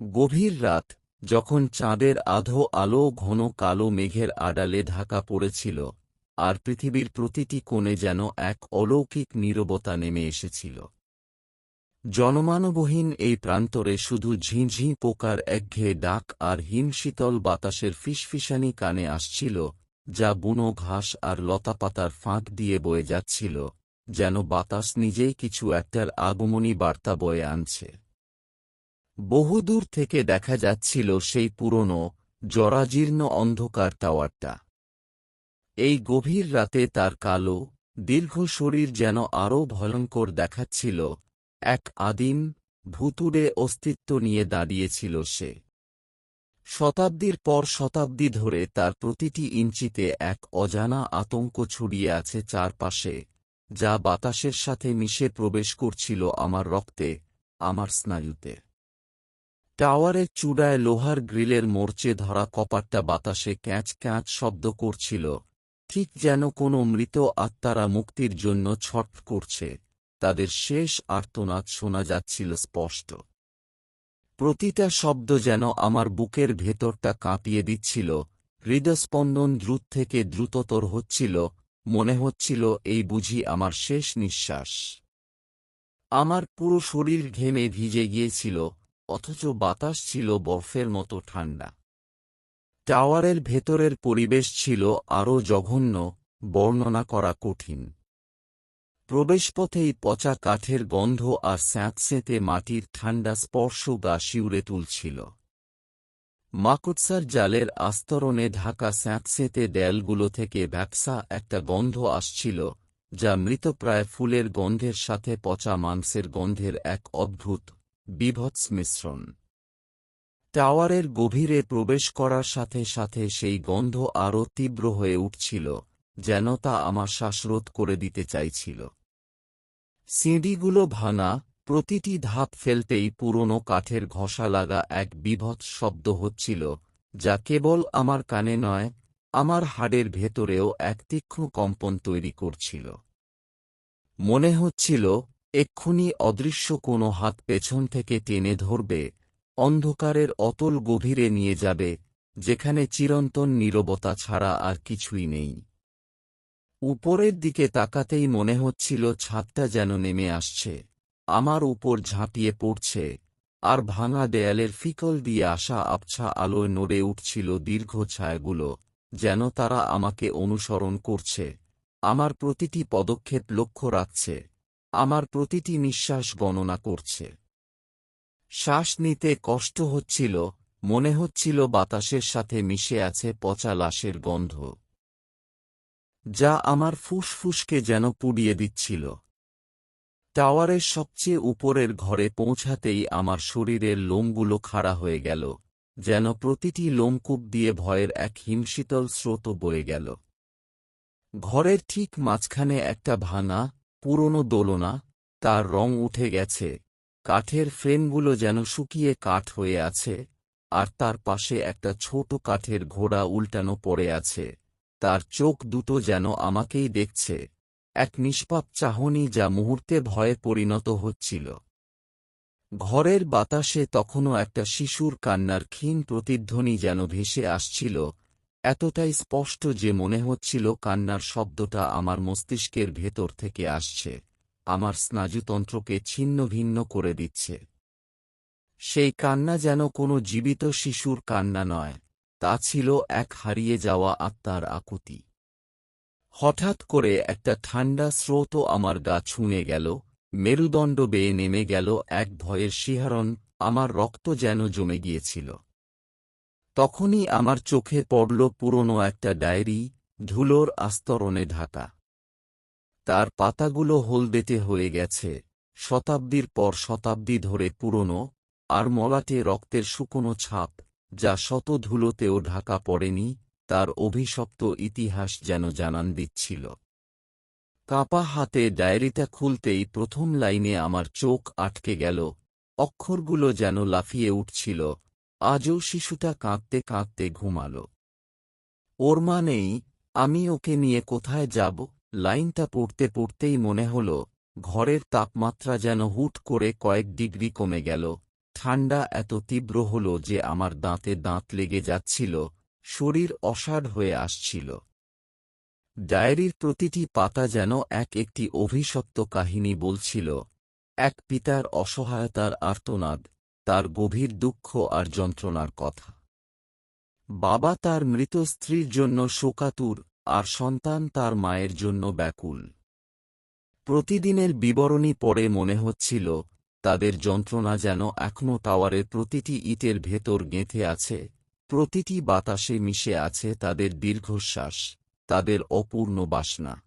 গভীর রাত, যখন চাঁদের আধো আলো ঘন কালো মেঘের আড়ালে ঢাকা পড়েছিল, আর পৃথিবীর প্রতিটি কোণে যেন এক অলৌকিক নীরবতা নেমে এসেছিল। জনমানবহীন এই প্রান্তরে শুধু ঝিঁঝি পোকার একঘেয়ে ডাক আর হিমশীতল বাতাসের ফিসফিসানি কানে আসছিল, যা বুনো ঘাস আর লতাপাতার ফাঁক দিয়ে বয়ে যাচ্ছিল, যেন বাতাস নিজেই কিছু একটার আগমনী বার্তা বয়ে আনছে। বহুদূর থেকে দেখা যাচ্ছিল সেই পুরনো, জরাজীর্ণ অন্ধকার টাওয়ারটা। এই গভীর রাতে তার কালো, দীর্ঘ শরীর যেন আরও ভয়ঙ্কর দেখাচ্ছিল, এক আদিম, ভুতুড়ে অস্তিত্ব নিয়ে দাঁড়িয়েছিল সে। শতাব্দীর পর শতাব্দী ধরে তার প্রতিটি ইঞ্চিতে এক অজানা আতঙ্ক ছড়িয়ে আছে চারপাশে, যা বাতাসের সাথে মিশে প্রবেশ করছিল আমার রক্তে, আমার স্নায়ুতে। টাওয়ারের চূড়ায় লোহার গ্রিলের মোর্চে ধরা কপাটটা বাতাসে ক্যাঁচ ক্যাঁচ শব্দ করছিল। ঠিক যেন কোনো মৃত আত্মারা মুক্তির জন্য ছট করছে। তাদের শেষ আর্তনাদ শোনা যাচ্ছিল স্পষ্ট। প্রতিটা শব্দ যেন আমার বুকের ভেতরটা কাঁপিয়ে দিচ্ছিল। হৃদস্পন্দন দ্রুত থেকে দ্রুততর হচ্ছিল। মনে হচ্ছিল এই বুঝি আমার শেষ নিঃশ্বাস। আমার পুরো শরীর ঘেমে ভিজে গিয়েছিল। অথচ বাতাস ছিল বরফের মতো ঠান্ডা। টাওয়ারের ভেতরের পরিবেশ ছিল আরও জঘন্য, বর্ণনা করা কঠিন। প্রবেশপথেই পচা কাঠের গন্ধ আর স্যাঁতসেঁতে মাটির ঠান্ডা স্পর্শ গা শিউরে তুলছিল। মাকুৎসার জালের আস্তরণে ঢাকা স্যাঁতসেঁতে দেয়ালগুলো থেকে ব্যবসা একটা গন্ধ আসছিল, যা মৃতপ্রায় ফুলের গন্ধের সাথে পচা মাংসের গন্ধের এক অদ্ভুত বিভৎস মিশ্রণ। টাওয়ারের গভীরে প্রবেশ করার সাথে সাথে সেই গন্ধ আরও তীব্র হয়ে উঠছিল, যেন তা আমার শ্বাসরোধ করে দিতে চাইছিল। সিঁড়িগুলো ভাঙা, প্রতিটি ধাপ ফেলতেই পুরনো কাঠের ঘষা লাগা এক বিভৎস শব্দ হচ্ছিল, যা কেবল আমার কানে নয়, আমার হাড়ের ভেতরেও এক তীক্ষ্ণ কম্পন তৈরি করছিল। মনে হচ্ছিল এক্ষুনি অদৃশ্য কোনো হাত পেছন থেকে টেনে ধরবে, অন্ধকারের অতল গভীরে নিয়ে যাবে, যেখানে চিরন্তন নীরবতা ছাড়া আর কিছুই নেই। উপরের দিকে তাকাতেই মনে হচ্ছিল ছাদটা যেন নেমে আসছে, আমার উপর ঝাঁপিয়ে পড়ছে, আর ভাঙা দেয়ালের ফিকল দিয়ে আসা আবছা আলোয় নড়ে উঠছিল দীর্ঘ ছায়াগুলো, যেন তারা আমাকে অনুসরণ করছে, আমার প্রতিটি পদক্ষেপ লক্ষ্য রাখছে। আমার প্রতিটি নিঃশ্বাস গণনা করছে। শ্বাস নিতে কষ্ট হচ্ছিল, মনে হচ্ছিল বাতাসের সাথে মিশে আছে পচা লাশের গন্ধ। যা আমার ফুসফুসকে যেন পুড়িয়ে দিচ্ছিল। টাওয়ারের সবচেয়ে উপরের ঘরে পৌঁছাতেই আমার শরীরের লোমগুলো খাড়া হয়ে গেল, যেন প্রতিটি লোমকূপ দিয়ে ভয়ের এক হিমশীতল স্রোত বয়ে গেল। ঘরের ঠিক মাঝখানে একটা ভাঙা পুরনো দোলনা, তার রং উঠে গেছে। কাঠের ফ্রেমগুলো যেন শুকিয়ে কাঠ হয়ে আছে, আর তার পাশে একটা ছোট কাঠের ঘোড়া উল্টানো পড়ে আছে। তার চোখ দুটো যেন আমাকেই দেখছে। এক নিষ্পাপ চাহনি যা মুহূর্তে ভয়ে পরিণত হচ্ছিল। ঘরের বাতাসে তখনও একটা শিশুর কান্নার ক্ষীণ প্রতিধ্বনি যেন ভেসে আসছিল এতটাই স্পষ্ট যে মনে হচ্ছিল কান্নার শব্দটা আমার মস্তিষ্কের ভেতর থেকে আসছে, আমার স্নায়ুতন্ত্রকে ছিন্ন ভিন্ন করে দিচ্ছে। সেই কান্না যেন কোনো জীবিত শিশুর কান্না নয়, তা ছিল এক হারিয়ে যাওয়া আত্মার আকুতি। হঠাৎ করে একটা ঠান্ডা স্রোত আমার গা ছুঁয়ে গেল, মেরুদণ্ড বেয়ে নেমে গেল এক ভয়ের শিহারণ, আমার রক্ত যেন জমে গিয়েছিল। তখনই আমার চোখে পড়ল পুরনো একটা ডায়েরি ধুলোর আস্তরণে ঢাকা। তার পাতাগুলো হলদেটে হয়ে গেছে, শতাব্দীর পর শতাব্দী ধরে পুরনো আর মলাটে রক্তের শুকনো ছাপ যা শত ধুলোতেও ঢাকা পড়েনি, তার অভিশপ্ত ইতিহাস যেন জানান দিচ্ছিল। কাপা হাতে ডায়েরিটা খুলতেই প্রথম লাইনে আমার চোখ আটকে গেল, অক্ষরগুলো যেন লাফিয়ে উঠছিল আজও শিশুটা কাঁদতে কাঁদতে ঘুমাল। ওর মা নেই আমি ওকে নিয়ে কোথায় যাব? লাইনটা পড়তে পড়তেই মনে হল ঘরের তাপমাত্রা যেন হুট করে কয়েক ডিগ্রি কমে গেল। ঠান্ডা এত তীব্র হল যে আমার দাঁতে দাঁত লেগে যাচ্ছিল, শরীর অসাড় হয়ে আসছিল। ডায়েরির প্রতিটি পাতা যেন এক একটি অভিশপ্ত কাহিনী বলছিল, এক পিতার অসহায়তার আর্তনাদ। তার গভীর দুঃখ আর যন্ত্রণার কথা। বাবা তার মৃত স্ত্রীর জন্য শোকাতুর আর সন্তান তার মায়ের জন্য ব্যাকুল। প্রতিদিনের বিবরণী পড়ে মনে হচ্ছিল, তাদের যন্ত্রণা যেন এখনও টাওয়ারের প্রতিটি ইটের ভেতর গেঁথে আছে, প্রতিটি বাতাসে মিশে আছে তাদের দীর্ঘশ্বাস, তাদের অপূর্ণ বাসনা।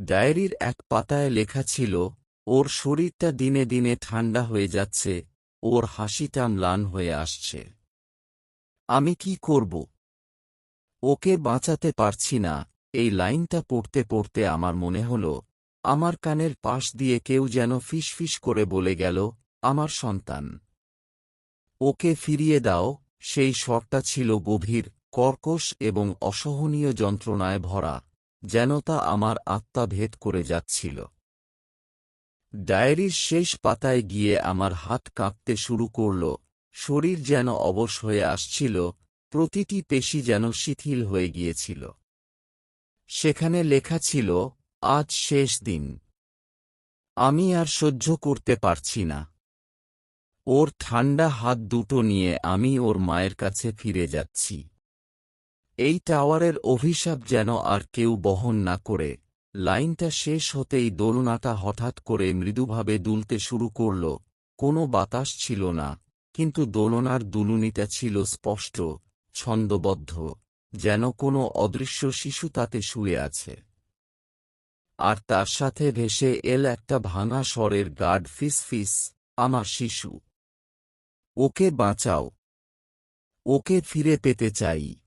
ডায়েরির এক পাতায় লেখা ছিল, ওর শরীরটা দিনে দিনে ঠান্ডা হয়ে যাচ্ছে ওর হাসিটা ম্লান হয়ে আসছে। আমি কি করব? ওকে বাঁচাতে পারছি না। এই লাইনটা পড়তে পড়তে আমার মনে হল, আমার কানের পাশ দিয়ে কেউ যেন ফিসফিস করে বলে গেল, আমার সন্তান, ওকে ফিরিয়ে দাও। সেই স্বরটা ছিল গভীর, কর্কশ এবং অসহনীয় যন্ত্রণায় ভরা, যেন তা আমার আত্মা ভেদ করে যাচ্ছিল। ডায়েরির শেষ পাতায় গিয়ে আমার হাত কাঁপতে শুরু করল, শরীর যেন অবশ হয়ে আসছিল, প্রতিটি পেশি যেন শিথিল হয়ে গিয়েছিল। সেখানে লেখা ছিল, আজ শেষ দিন। আমি আর সহ্য করতে পারছি না। ওর ঠান্ডা হাত দুটো নিয়ে আমি ওর মায়ের কাছে ফিরে যাচ্ছি। এই টাওয়ারের অভিশাপ যেন আর কেউ বহন না করে। লাইনটা শেষ হতেই দোলনাটা হঠাৎ করে মৃদুভাবে দুলতে শুরু করল। কোনো বাতাস ছিল না, কিন্তু দোলনার দুলুনিটা ছিল স্পষ্ট, ছন্দবদ্ধ, যেন কোনো অদৃশ্য শিশু তাতে শুয়ে আছে। আর তার সাথে ভেসে এল একটা ভাঙা স্বরের গার্ড ফিস ফিস, আমার শিশু, ওকে বাঁচাও, ওকে ফিরে পেতে চাই।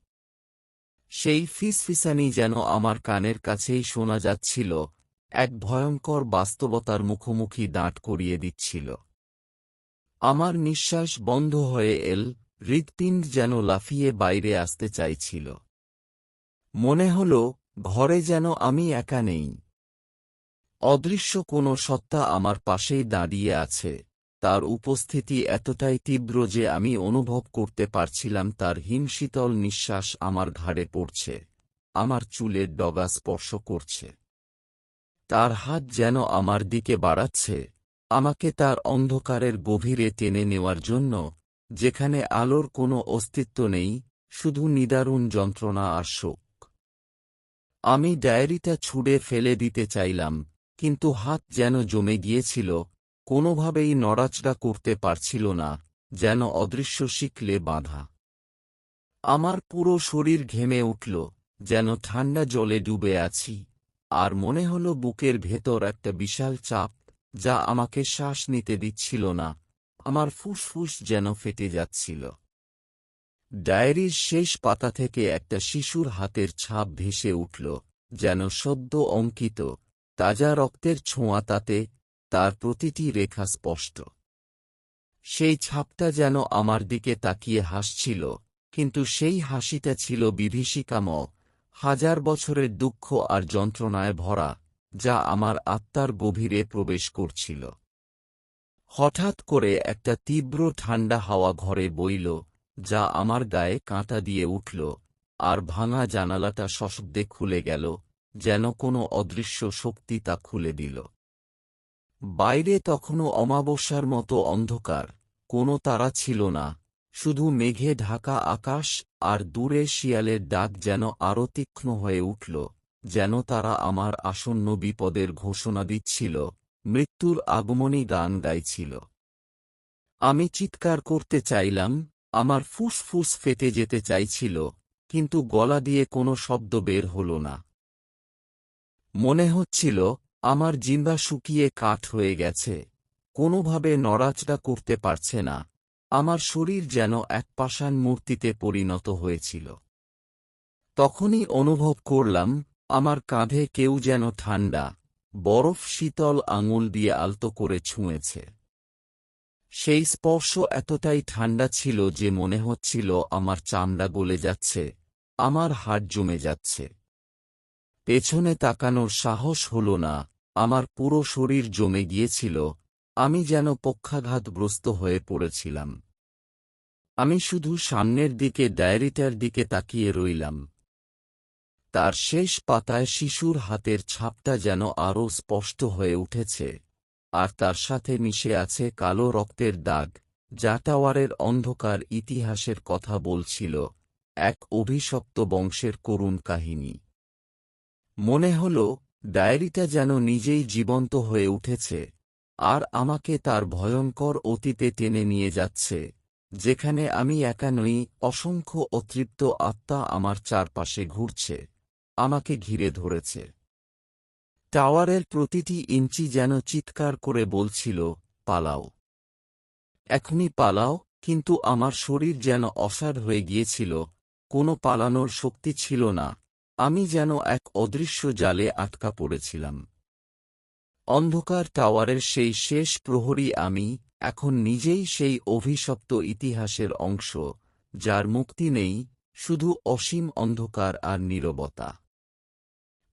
সেই ফিসফিসানি যেন আমার কানের কাছেই শোনা যাচ্ছিল, এক ভয়ঙ্কর বাস্তবতার মুখোমুখি দাঁট করিয়ে দিচ্ছিল। আমার নিঃশ্বাস বন্ধ হয়ে এল, হৃৎপিণ্ড যেন লাফিয়ে বাইরে আসতে চাইছিল। মনে হল, ঘরে যেন আমি একা নেই। অদৃশ্য কোনো সত্তা আমার পাশেই দাঁড়িয়ে আছে। তার উপস্থিতি এতটাই তীব্র যে আমি অনুভব করতে পারছিলাম তার হিমশীতল নিঃশ্বাস আমার ঘাড়ে পড়ছে। আমার চুলের ডগা স্পর্শ করছে। তার হাত যেন আমার দিকে বাড়াচ্ছে। আমাকে তার অন্ধকারের গভীরে টেনে নেওয়ার জন্য, যেখানে আলোর কোনো অস্তিত্ব নেই, শুধু নিদারুণ যন্ত্রণা আর শোক। আমি ডায়েরিটা ছুঁড়ে ফেলে দিতে চাইলাম, কিন্তু হাত যেন জমে গিয়েছিল কোনোভাবেই নড়াচড়া করতে পারছিল না, যেন অদৃশ্য শিখলে বাঁধা। আমার পুরো শরীর ঘেমে উঠল, যেন ঠান্ডা জলে ডুবে আছি, আর মনে হল বুকের ভেতর একটা বিশাল চাপ, যা আমাকে শ্বাস নিতে দিচ্ছিল না, আমার ফুসফুস যেন ফেটে যাচ্ছিল। ডায়েরির শেষ পাতা থেকে একটা শিশুর হাতের ছাপ ভেসে উঠল, যেন সদ্য অঙ্কিত, তাজা রক্তের ছোঁয়া তাতে তার প্রতিটি রেখা স্পষ্ট। সেই ছাপটা যেন আমার দিকে তাকিয়ে হাসছিল, কিন্তু সেই হাসিটা ছিল বিভীষিকাম হাজার বছরের দুঃখ আর যন্ত্রণায় ভরা, যা আমার আত্মার গভীরে প্রবেশ করছিল। হঠাৎ করে একটা তীব্র ঠান্ডা হাওয়া ঘরে বইল, যা আমার গায়ে কাঁটা দিয়ে উঠল, আর ভাঙা জানালাটা সশব্দে খুলে গেল, যেন কোনো অদৃশ্য শক্তি তা খুলে দিল। বাইরে তখনও অমাবস্যার মতো অন্ধকার, কোনো তারা ছিল না, শুধু মেঘে ঢাকা আকাশ আর দূরে শিয়ালের ডাক যেন আরও তীক্ষ্ণ হয়ে উঠল, যেন তারা আমার আসন্ন বিপদের ঘোষণা দিচ্ছিল, মৃত্যুর আগমনী গান গাইছিল। আমি চিৎকার করতে চাইলাম, আমার ফুসফুস ফেটে যেতে চাইছিল, কিন্তু গলা দিয়ে কোনো শব্দ বের হল না। মনে হচ্ছিল আমার জিন্দা শুকিয়ে কাঠ হয়ে গেছে। কোনোভাবে নড়াচড়া করতে পারছে না। আমার শরীর যেন এক পাষাণ মূর্তিতে পরিণত হয়েছিল। তখনই অনুভব করলাম, আমার কাঁধে কেউ যেন ঠান্ডা বরফ শীতল আঙুল দিয়ে আলতো করে ছুঁয়েছে। সেই স্পর্শ এতটাই ঠান্ডা ছিল যে মনে হচ্ছিল আমার চামড়া গলে যাচ্ছে, আমার হাড় জমে যাচ্ছে। পেছনে তাকানোর সাহস হল না, আমার পুরো শরীর জমে গিয়েছিল, আমি যেন পক্ষাঘাতগ্রস্ত হয়ে পড়েছিলাম। আমি শুধু সামনের দিকে ডায়েরিটার দিকে তাকিয়ে রইলাম। তার শেষ পাতায় শিশুর হাতের ছাপটা যেন আরও স্পষ্ট হয়ে উঠেছে, আর তার সাথে মিশে আছে কালো রক্তের দাগ, যা টাওয়ারের অন্ধকার ইতিহাসের কথা বলছিল, এক অভিশপ্ত বংশের করুণ কাহিনী। মনে হল, ডায়েরিটা যেন নিজেই জীবন্ত হয়ে উঠেছে, আর আমাকে তার ভয়ঙ্কর অতীতে টেনে নিয়ে যাচ্ছে, যেখানে আমি একা নই, অসংখ্য অতৃপ্ত আত্মা আমার চারপাশে ঘুরছে, আমাকে ঘিরে ধরেছে। টাওয়ারের প্রতিটি ইঞ্চি যেন চিৎকার করে বলছিল, পালাও। এখনই পালাও, কিন্তু আমার শরীর যেন অসাড় হয়ে গিয়েছিল, কোনো পালানোর শক্তি ছিল না। আমি যেন এক অদৃশ্য জালে আটকা পড়েছিলাম। অন্ধকার টাওয়ারের সেই শেষ প্রহরী আমি এখন নিজেই সেই অভিশপ্ত ইতিহাসের অংশ, যার মুক্তি নেই শুধু অসীম অন্ধকার আর নীরবতা।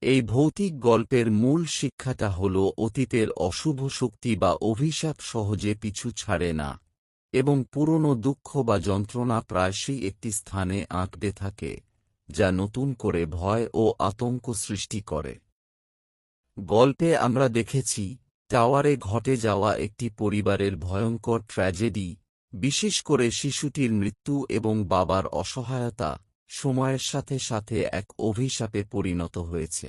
এই ভৌতিক গল্পের মূল শিক্ষাটা হল অতীতের অশুভ শক্তি বা অভিশাপ সহজে পিছু ছাড়ে না, এবং পুরনো দুঃখ বা যন্ত্রণা প্রায়শই একটি স্থানে আঁকড়ে থাকে। যা নতুন করে ভয় ও আতঙ্ক সৃষ্টি করে। গল্পে আমরা দেখেছি, টাওয়ারে ঘটে যাওয়া একটি পরিবারের ভয়ঙ্কর ট্র্যাজেডি, বিশেষ করে শিশুটির মৃত্যু এবং বাবার অসহায়তা, সময়ের সাথে সাথে এক অভিশাপে পরিণত হয়েছে।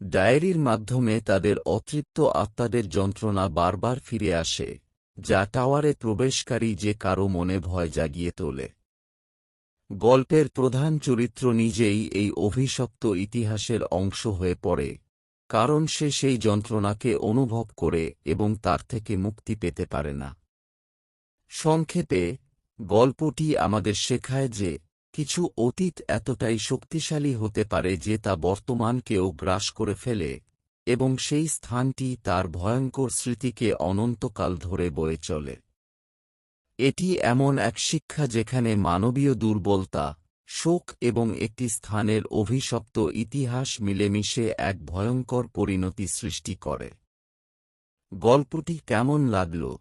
ডায়েরির মাধ্যমে তাদের অতৃপ্ত আত্মাদের যন্ত্রণা বারবার ফিরে আসে, যা টাওয়ারে প্রবেশকারী যে কারও মনে ভয় জাগিয়ে তোলে। গল্পের প্রধান চরিত্র নিজেই এই অভিশপ্ত ইতিহাসের অংশ হয়ে পড়ে, কারণ সে সেই যন্ত্রণাকে অনুভব করে এবং তার থেকে মুক্তি পেতে পারে না। সংক্ষেপে, গল্পটি আমাদের শেখায় যে কিছু অতীত এতটাই শক্তিশালী হতে পারে যে তা বর্তমানকেও গ্রাস করে ফেলে এবং সেই স্থানটি তার ভয়ঙ্কর স্মৃতিকে অনন্তকাল ধরে বয়ে চলে। এটি এমন এক শিক্ষা যেখানে মানবীয় দুর্বলতা, শোক এবং একটি স্থানের অভিশপ্ত ইতিহাস মিলেমিশে এক ভয়ঙ্কর পরিণতি সৃষ্টি করে। গল্পটি কেমন লাগল?